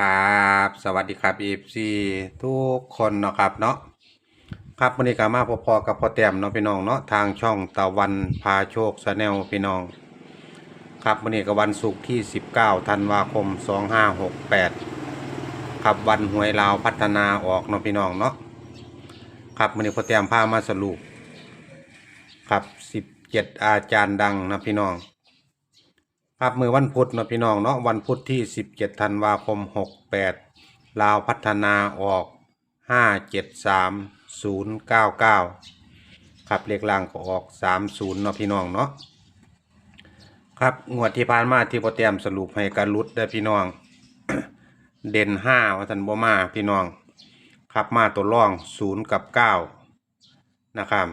ครับสวัสดีครับเอฟซีทุกคนเนาะครับเนาะครับวันนี้ก็มาพอๆกับพ่อแต้มเนาะพี่น้องเนาะทางช่องตะวันพาโชคชาแนลพี่น้อง ครับวันนี้ก็วันศุกร์ที่ 19ธันวาคม 2568ครับวันหวยลาวพัฒนาออกเนาะพี่น้องเนาะครับวันนี้พ่อแต้มพามาสรุปครับ 17 อาจารย์ดังนะพี่น้อง ครับมือวันพุธเนาะพี่น้องเนาะวันพุธที่ 17ธันวาคม 68 ลาวพัฒนาออก 573099 ครับเลขล่างก็ออก 30เนาะพี่น้องเนาะครับงวดที่ผ่านมาที่โปรแตมสรุปให้การลุดได้พี่น้อง เด่น5ว่าทันบ่มาพี่น้องครับมาตัวร่อง0กับ9นะครับ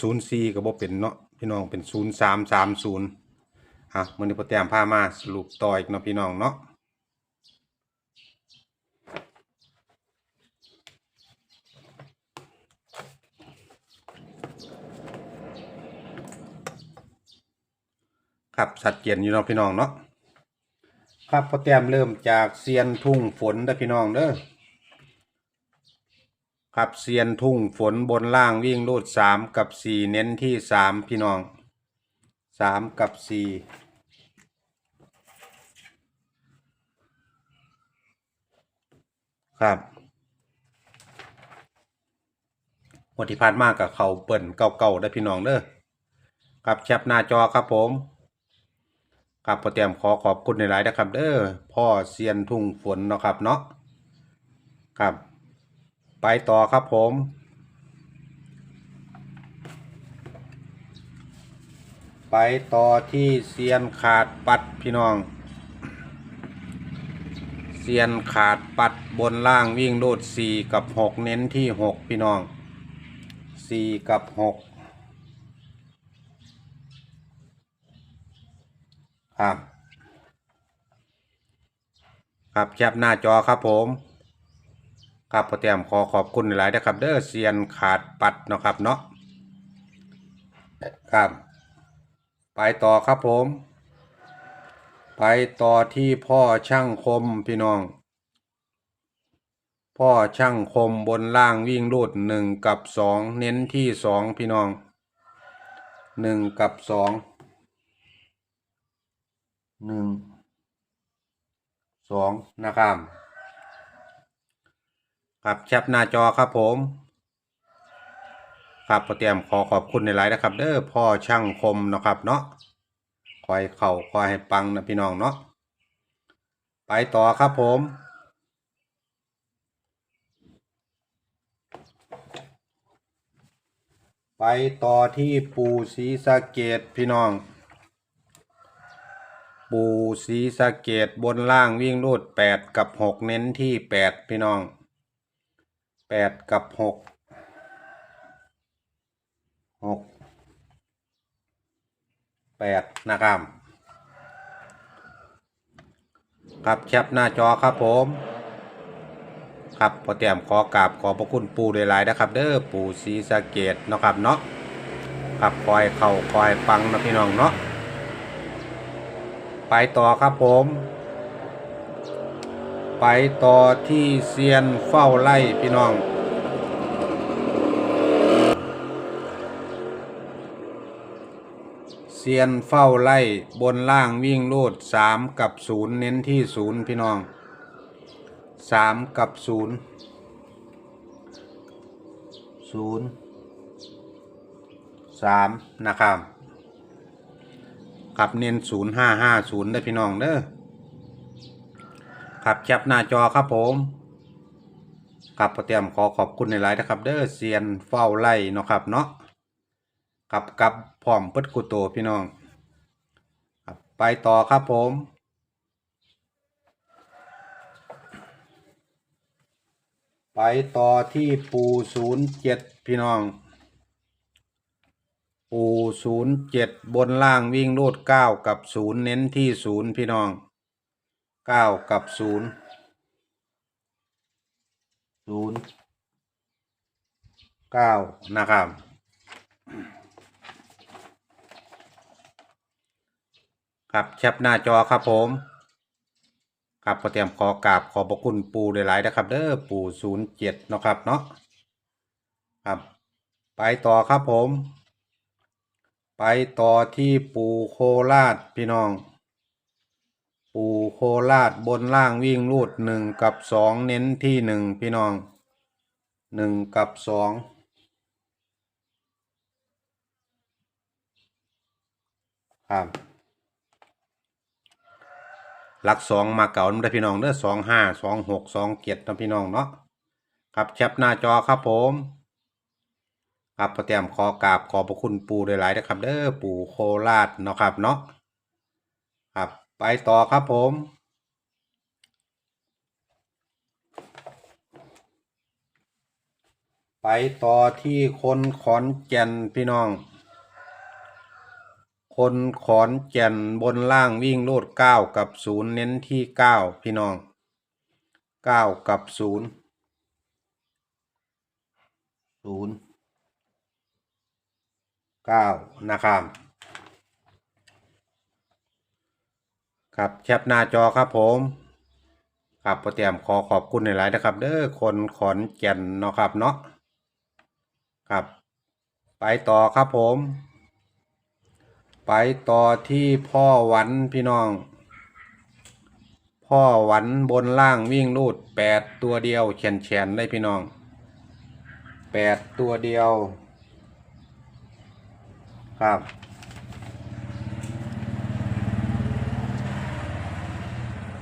ศูนย์สี่ก็บ่เป็นเนาะพี่น้องเป็น0330 อะมือนี้โปแกรมพามาสรุปต่ออีกเนาะพี่น้องเนาะครับสัดเกียนอยู่เนาะพี่น้องเนาะครับโปแกรมเริ่มจากเซียนทุ่งฝนเด้อพี่น้องเด้อครับเซียนทุ่งฝนบนล่างวิ่งรูดสามกับสี่เน้นที่สามพี่น้องสามกับสี่ ครับงวดที่ผ่านมากับเขาเปิ่นเก่าๆได้พี่น้องเด้อครับแคปหน้าจอครับผมครับพอเตรียมขอขอบคุณในหลายๆนะครับ เด้อพ่อเซียนทุ่งฝนเนาะครับเนาะครับ ไปต่อครับผมไปต่อที่เซียนขาดปัดพี่น้อง ซียนขาดปัดบนล่างวิ่งโลดสี่กับหกเน้นที่หกพี่น้องสี่กับหกครับครับแคปหน้าจอครับผมครับพอแต้มขอขอบคุณหลายนะครับ เด้อเซียนขาดปัดเนาะครับเนาะครับ ไปต่อครับผม ไปต่อที่พ่อช่างคมพี่น้อง พ่อช่างคมบนล่างวิ่งรูดหนึ่งกับสองเน้นที่สองพี่น้องหนึ่งกับสองหนึ่งสองนะครับครับแคปหน้าจอครับผมครับพอเตรียมขอขอบคุณในไลน์นะครับ เด้อพ่อช่างคมนะครับเนาะ คอยเข่าคอยให้ปังนะพี่น้องเนาะไปต่อครับผมไปต่อที่ปูศรีสะเกดพี่น้อง ปูศรีสะเกดบนล่างวิ่งรูดแปดกับหกเน้นที่แปดพี่น้องแปดกับหกหก แปดนะครับครับแคปหน้าจอครับผม ครับพอเตรียมขอกราบขอพระคุณปูหลายๆนะครับ เด้อปูศรีสะเกดเนาะครับเนาะครับคอยเข่าคอยปังนะพี่น้องเนาะไปต่อครับผม ไปต่อที่เซียนเฝ้าไล่พี่น้อง เซียนเฝ้าไล่บนล่างวิ่งโลดสามกับศูนย์เน้นที่ศูนย์พี่น้องสามกับศูนย์ศูนย์สามนะครับขับเน้นศูนย์ห้าห้าศูนย์ได้พี่น้องเด้อขับแคปหน้าจอครับผมขับปรเตรียมขอขอบคุณในไลน์นะครับ เด้อเซียนเฝ้าไล่เนาะครับเนาะ กับกับพร้อมเปิดกุโตพี่น้องครับไปต่อครับผมไปต่อที่ปูศูนย์เจ็ดพี่น้อง ปูศูนย์เจ็ดบนล่างวิ่งโลดเก้ากับศูนย์เน้นที่ศูนย์พี่น้องเก้ากับศูนย์ศูนย์เก้านะครับ ครับแคปหน้าจอครับผม ครับพอเตรียมขอกราบขอบพระคุณปูหลายๆนะครับ เด้อปูศูนย์เจ็ดเนาะครับเนาะครับไปต่อครับผม ไปต่อที่ปูโคราชพี่น้อง ปูโคราชบนล่างวิ่งรูดหนึ่งกับสองเน้นที่หนึ่งพี่น้องหนึ่งกับสองครับ หลักสองมาเก่านะพี่น้องเด้อสองห้าสองหกสองเจ็ดนะพี่น้องเนาะครับแคปหน้าจอครับผมครับพอเตรียมขอกราบขอบพระคุณปู่หลายๆนะครับ เด้อปู่โคราชเนาะครับเนาะครับไปต่อครับผมไปต่อที่คนขอนแก่นพี่น้อง คนขอนแก่นบนล่างวิ่งโลดเก้ากับศูนย์เน้นที่เก้าพี่น้องเก้ากับศูนย์ศูนย์เก้านะครับครับแคปหน้าจอครับผมครับพอเตรียมขอขอบคุณในหลายๆนะครับ เด้อคนขอนแก่นเนาะครับเนาะครับ ไปต่อครับผม ไปต่อที่พ่อหวันพี่น้อง พ่อหวันบนล่างวิ่งรูดแปดตัวเดียวแขนแขนๆได้พี่น้องแปดตัวเดียว ครับ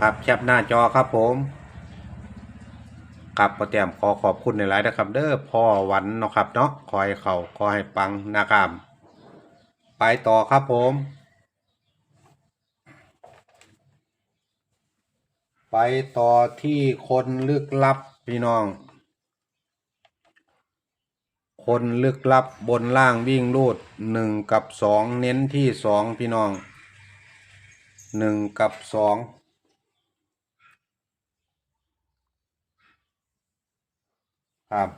ครับแคปหน้าจอครับผมครับประเตรียมขอขอบคุณในหลายนะครับ เด้อพ่อหวันเนาะครับเนาะขอให้เขาขอให้ปังนะครับ ไปต่อครับผม ไปต่อที่คนลึกลับพี่น้อง คนลึกลับบนล่างวิ่งรูดหนึ่งกับสองเน้นที่สองพี่น้องหนึ่งกับสองครับ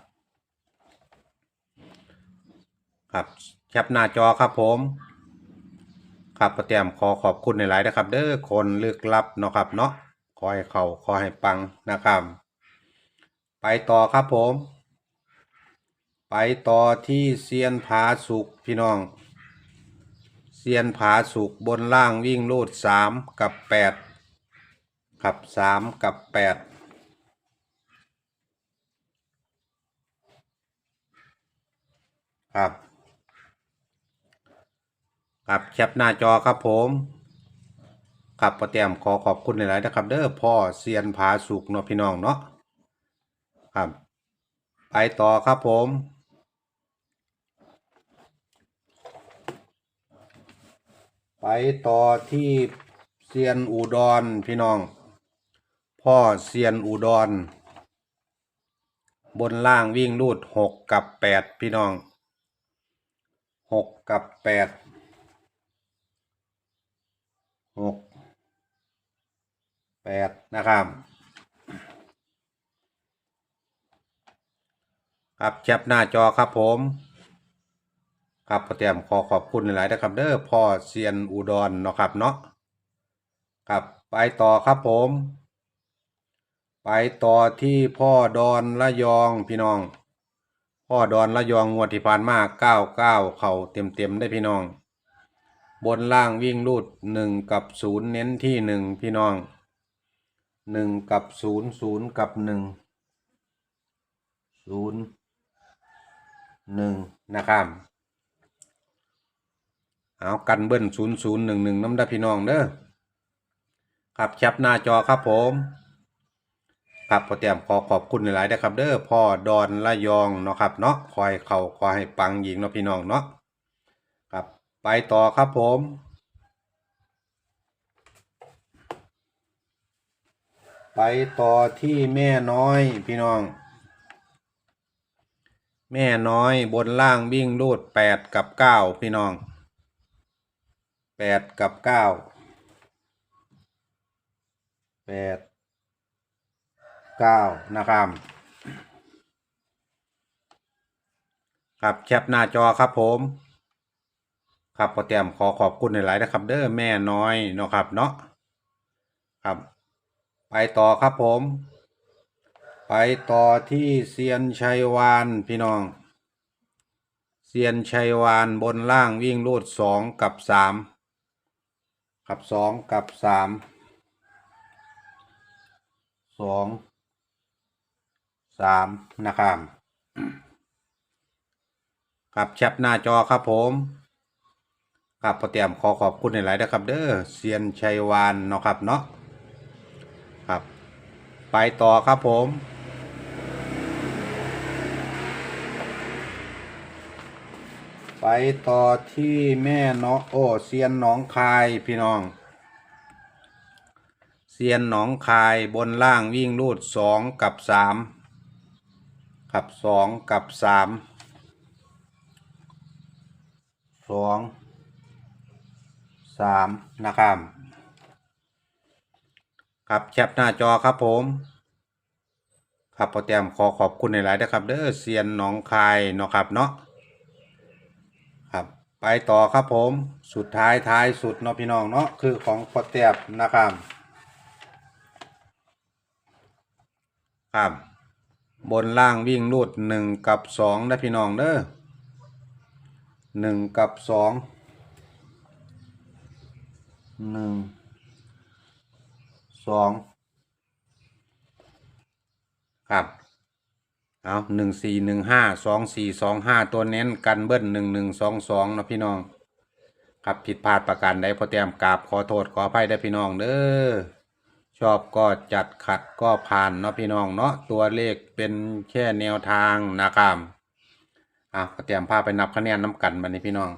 ครับ แคปหน้าจอครับผมครับประเตรียมขอขอบคุณในหลายๆนะครับ เด้อคนลึกลับเนาะครับเนาะขอให้เขาขอให้ปังนะครับ ไปต่อครับผม ไปต่อที่เซียนผาสุกพี่น้องเซียนผาสุกบนล่างวิ่งโลดสามกับแปดครับสามกับแปดครับ ครับแคปหน้าจอครับผมครับประเตรียมขอขอบคุณหลายๆนะครับ เด้อพ่อเซียนผาสุกเนาะพี่น้องเนาะครับไปต่อครับผมไปต่อที่เซียนอุดรพี่น้อง พ่อเซียนอุดร บนล่างวิ่งรูดหกกับแปดพี่น้องหกกับแปด หกแปดนะครับครับแคปหน้าจอครับผมครับพอเตรียมขอขอบคุณหลายๆนะครับเด้อพ่อเซียนอุดรเนาะครับเนาะครับไปต่อครับผม ไปต่อที่พ่อดอนละยองพี่น้อง พ่อดอนละยองงวดที่ผ่านมาเก้าเก้าเข่าเต็มเต็มๆได้พี่น้อง บนล่างวิ่งรูดหนึ่งกับศูนย์เน้นที่หนึ่งพี่น้องหนึ่งกับศูนย์ศูนย์กับหนึ่งศูนย์หนึ่งนะครับเอากันเบิ้ลศูนย์ศูนย์หนึ่งหนึ่งน้ำได้พี่น้องเด้อครับแคปหน้าจอครับผมครับพอเตรียมขอขอบคุณหลายๆนะครับ เด้อพ่อดอนละยองเนาะครับเนาะคอยเข่าคอยให้ปังยิงเนาะพี่น้องเนาะ ไปต่อครับผม ไปต่อที่แม่น้อยพี่น้อง แม่น้อยบนล่างวิ่งรูดแปดกับเก้าพี่น้องแปดกับเก้าแปดเก้านะครับครับแคปหน้าจอครับผม ครับพอเตรียมขอขอบคุณหลายๆนะครับ เด้อแม่น้อยเนาะครับเนาะครับ ไปต่อครับผม ไปต่อที่เซียนชัยวานพี่น้องเซียนชัยวานบนล่างวิ่งรูดสองกับสามกับสองกับสามสองสามนะครับครับแคปหน้าจอครับผม ครับพอเตรียมขอขอบคุณหลายๆนะครับ เด้อเซียนชัยวานเนาะครับเนาะครับ ไปต่อครับผมไปต่อที่แม่เนาะโอ้เซียนหนองคายพี่น้องเซียนหนองคายบนล่างวิ่งรูดสองกับสามขับสองกับสามสอง สามนะครับครับแคปหน้าจอครับผม ครับพอเตรียมขอขอบคุณในหลายนะครับ เด้อเซียนหนองคายเนาะครับเนาะครับ ไปต่อครับผมสุดท้ายท้ายสุดเนาะพี่น้องเนาะคือของพอเตียบนะครับครับบนล่างวิ่งรูดหนึ่งกับสองนะพี่น้องเด้อหนึ่งกับสอง หนึ่งสองครับ เอาหนึ่งสี่หนึ่งห้าสองสี่สองห้าตัวเน้นกันเบิ้ลหนึ่งหนึ่งสองสองนะพี่น้อง ครับผิดพลาดประการใดพอเตรียมกราบขอโทษขออภัยได้พี่น้องเด้อชอบก็จัดขัดก็ผ่านเนาะพี่น้องเนาะตัวเลขเป็นแค่แนวทางนะครับอะเตรียมพาไปนับคะแนนน้ำกันบันนี้พี่น้อง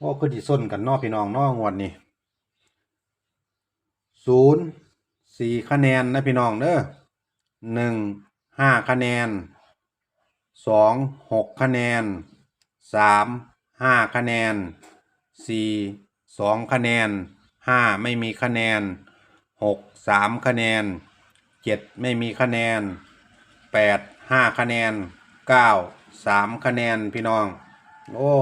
โอ้คือที่ส้นกันนาะพี่น้องนาะงวดนี้ศูนย์สี่คะแนนนะพี่น้องเด้อหนึ่งห้าคะแนนสองหกคะแนนสามห้าคะแนนสี่สองคะแนนห้าไม่มีคะแนนหกสามคะแนนเจ็ดไม่มีคะแนนแปดห้าคะแนนเก้าสามคะแนนพี่น้อง โอ้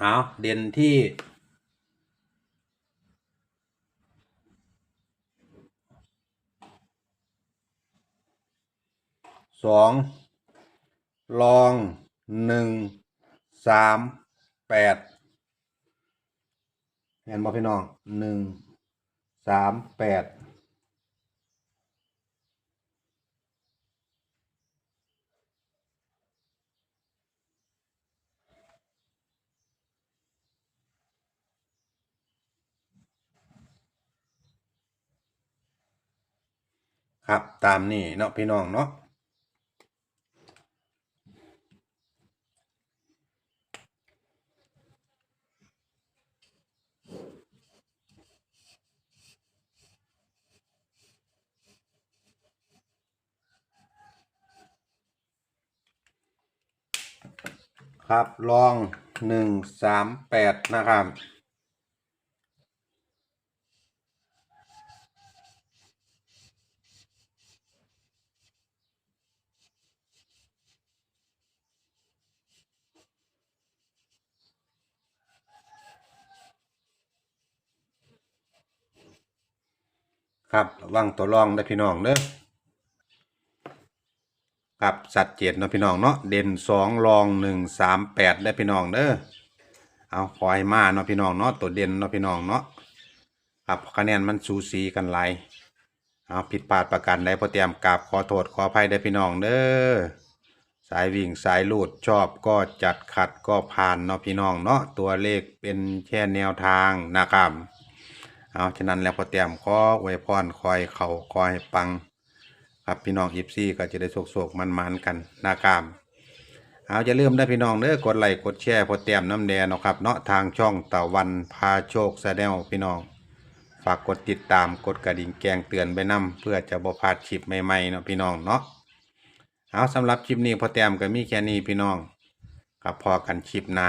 เอาเด่นที่สองลองหนึ่งสามแปดเห็นบ่พี่น้องหนึ่งสามแปด ครับตามนี่เนาะพี่น้องเนาะครับ ลองหนึ่งสามแปดนะครับ ครับระวังตัวรองได้พี่น้องเด้อครับสัดเจตเนาะพี่น้องเนาะเด่นสองรองหนึ่งสามแปดได้พี่น้องเด้อเอาคอยมาเนาะพี่น้องเนาะตัวเด่นเนาะพี่น้องเนาะครับคะแนนมันสูสีกันหลายเอาผิดพลาดประการใดพอเตรียมกราบขอโทษขออภัยได้พี่น้องเด้อสายวิ่งสายลูดชอบก็จัดขัดก็ผ่านเนาะพี่น้องเนาะตัวเลขเป็นแค่แนวทางนะครับ เอาฉะนั้นแล้วพอเตรียมขอไว้พรคอยเขาคอยปัง ครับพี่น้องอีฟซี่ก็จะได้โศกๆมันๆกันนะครับเอาจะเริ่มได้พี่น้องเด้อกดไลค์กดแชร์พอเตรียมน้ำแดงเนาะครับเนาะทางช่องตะวันพาโชคแสดงพี่น้อง ฝากกดติดตามกดกระดิ่งแกงเตือนไปนํเพื่อจะบ่พลาดคลิปใหม่ๆเนาะพี่น้องเนาะเอาสำหรับคลิปนี้พอเตรียมก็มีแค่นี้พี่น้องครับพอกันคลิปหน้า